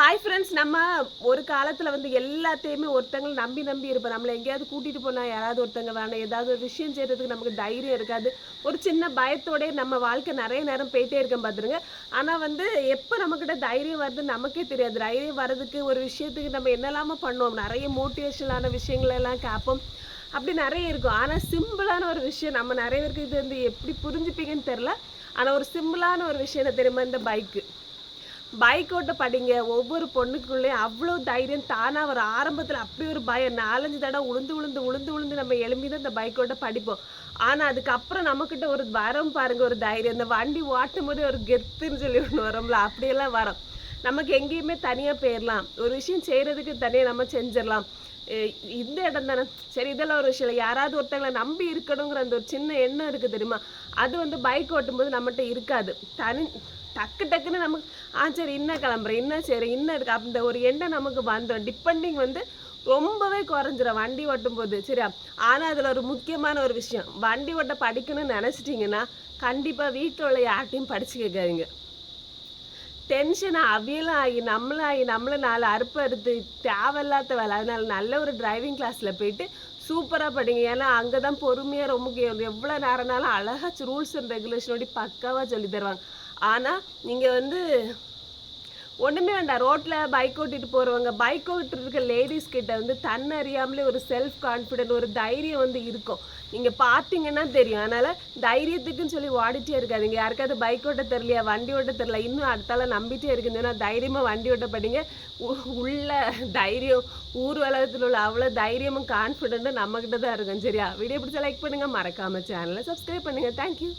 Hi friends நம்ம ஒரு காலத்தில் வந்து எல்லாத்தையுமே ஒருத்தங்களை நம்பி நம்பி இருப்போம். நம்மளை எங்கேயாவது கூட்டிகிட்டு போனால் யாராவது ஒருத்தங்க வேணாம் ஏதாவது ஒரு விஷயம் செய்கிறதுக்கு நமக்கு தைரியம் இருக்காது. ஒரு சின்ன பயத்தோடய நம்ம வாழ்க்கை நிறைய நேரம் போயிட்டே இருக்கேன் பார்த்துருங்க ஆனால் வந்து எப்போ நம்மக்கிட்ட தைரியம் வருது நமக்கே தெரியாது. தைரியம் வர்றதுக்கு ஒரு விஷயத்துக்கு நம்ம என்னெல்லாமோ பண்ணுவோம். நிறைய மோட்டிவேஷனலான விஷயங்களெல்லாம் கேட்போம் அப்படி நிறைய இருக்கும். ஆனால் சிம்பிளான ஒரு விஷயம் நம்ம நிறைய பேருக்கு இது வந்து எப்படி புரிஞ்சுப்பீங்கன்னு தெரில ஆனால் ஒரு சிம்பிளான ஒரு விஷயம் என்ன தெரியுமா? இந்த பைக்கு பைக் ஓட்ட படிங்க ஒவ்வொரு பொண்ணுக்குள்ளேயும் அவ்வளோ தைரியம். தானாக வர ஆரம்பத்தில் அப்படி ஒரு பயம். நாலஞ்சு தடவை உளுந்து உளுந்து உளுந்து உளுந்து நம்ம எழும்பி தான் இந்த பைக் ஓட்ட படிப்போம். ஆனால் அதுக்கப்புறம் நம்மக்கிட்ட ஒரு வரம் பாருங்க ஒரு தைரியம். இந்த வண்டி ஓட்டும் போது ஒரு கெத்துன்னு சொல்லி ஒன்று வரும்ல அப்படியெல்லாம் வரும். நமக்கு எங்கேயுமே தனியாக போயிடலாம் ஒரு விஷயம் செய்கிறதுக்கு தனியாக நம்ம செஞ்சிடலாம் இந்த இடம் தானே. சரி இதெல்லாம் ஒரு விஷயம் யாராவது ஒருத்தங்களை நம்பி இருக்கணுங்கிற அந்த ஒரு சின்ன எண்ணம் இருக்குது தெரியுமா? அது வந்து பைக் ஓட்டும்போது நம்மகிட்ட இருக்காது. தனி டக்கு டக்குன்னு நமக்கு ஆ சரி இன்னும் கிளம்புறேன் இன்னும் சரி இன்னும் இருக்கு அந்த ஒரு எண்ணம் நமக்கு வந்துடும் டிபெண்டிங் வந்து ரொம்பவே குறைஞ்சிரும். வண்டி ஓட்டும் போது சரியா? ஆனால் அதில் ஒரு முக்கியமான ஒரு விஷயம். வண்டி ஓட்ட படிக்கணும்னு நினச்சிட்டிங்கன்னா கண்டிப்பாக வீட்டில் உள்ள யார்ட்டையும் படிச்சு கேட்காதீங்க. டென்ஷன் அவியெல்லாம் ஆகி நம்மளும் ஆகி நம்மளும் நாலு அறுப்பு அறுத்து தேவையில்லாத வேலை. அதனால நல்ல ஒரு டிரைவிங் கிளாஸில் போயிட்டு சூப்பராக படிங்க. ஏன்னா அங்கே தான் பொறுமையாக ரொம்ப எவ்வளோ நேரம்னாலும் அழகாக ரூல்ஸ் அண்ட் ரெகுலேஷனோட பக்காவாக சொல்லி தருவாங்க. ஆனால் நீங்கள் வந்து ஒன்றுமே வேண்டாம். ரோட்டில் பைக் ஓட்டிட்டு போகிறவங்க பைக் ஓட்டிருக்க லேடிஸ் கிட்ட வந்து தன்னை அறியாமலே ஒரு செல்ஃப் கான்ஃபிடென்ட் ஒரு தைரியம் வந்து இருக்கும். நீங்கள் பார்த்தீங்கன்னா தெரியும். அதனால் தைரியத்துக்குன்னு சொல்லி ஓடிட்டே இருக்காதிங்க. யாருக்காவது பைக் ஓட்ட தெரியலையா? வண்டி ஓட்ட தெரியல இன்னும் அடுத்தால நம்பிட்டே இருக்குதுன்னா தைரியமாக வண்டி ஓட்ட படிங்க உ- உள்ள தைரியம் ஊர் உலகத்தில் உள்ள அவ்வளோ தைரியமும் கான்ஃபிடென்ட்டும் நம்மக்கிட்ட தான் இருக்கும். சரியா? வீடியோ பிடிச்சா லைக் பண்ணுங்கள் மறக்காமல் சேனலை சப்ஸ்கிரைப் பண்ணுங்கள் தேங்க்யூ